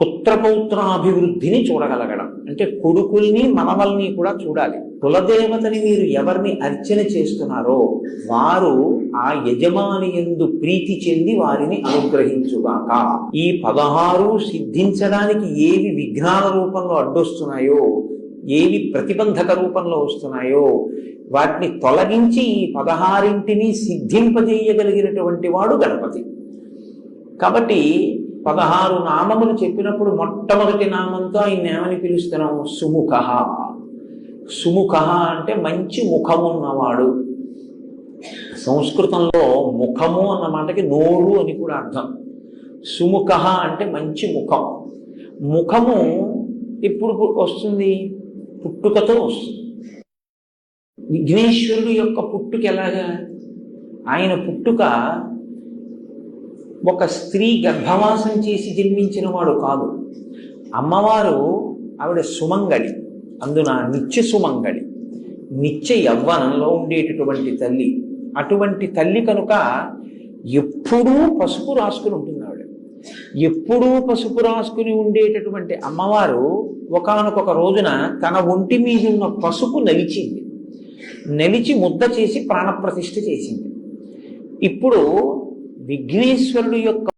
పుత్రపౌత్రాభివృద్ధిని చూడగలగడం. అంటే కొడుకుల్ని మనవల్ని కూడా చూడాలి. కులదేవతని మీరు ఎవరిని అర్చన చేస్తున్నారో వారు ఆ యజమాని ఎందు ప్రీతి చెంది వారిని అనుగ్రహించుగాక. ఈ పదహారు సిద్ధించడానికి ఏవి విఘ్నాల రూపంలో అడ్డొస్తున్నాయో ఏవి ప్రతిబంధక రూపంలో వస్తున్నాయో వాటిని తొలగించి ఈ పదహారింటిని సిద్ధింపజేయగలిగినటువంటి వాడు గణపతి. కాబట్టి పదహారు నామములు చెప్పినప్పుడు మొట్టమొదటి నామంతో ఆయన ఏమని పిలుస్తున్నాం సుముఖ. సుముఖ అంటే మంచి ముఖమున్నవాడు సంస్కృతంలో ముఖము అన్న మాటకి నోరు అని కూడా అర్థం. సుముఖ అంటే మంచి ముఖం. ముఖము ఇప్పుడు వస్తుంది పుట్టుకతో వస్తుంది. విఘ్నేశ్వరుడు యొక్క పుట్టుక ఎలాగా? ఆయన పుట్టుక ఒక స్త్రీ గర్భవాసం చేసి జన్మించిన వాడు కాదు. అమ్మవారు ఆవిడ సుమంగళి. అందున నిత్య సుమంగళి. నిత్య యవ్వనంలో ఉండేటటువంటి తల్లి. అటువంటి తల్లి కనుక ఎప్పుడూ పసుపు రాసుకుని ఉంటుంది ఆవిడ. ఎప్పుడూ పసుపు రాసుకుని ఉండేటటువంటి అమ్మవారు ఒకానొక రోజున తన ఒంటి మీద ఉన్న పసుపు నలిచింది. నలిచి ముద్ద చేసి ప్రాణప్రతిష్ఠ చేసింది. ఇప్పుడు విఘ్నేశ్వరుడు యొక్క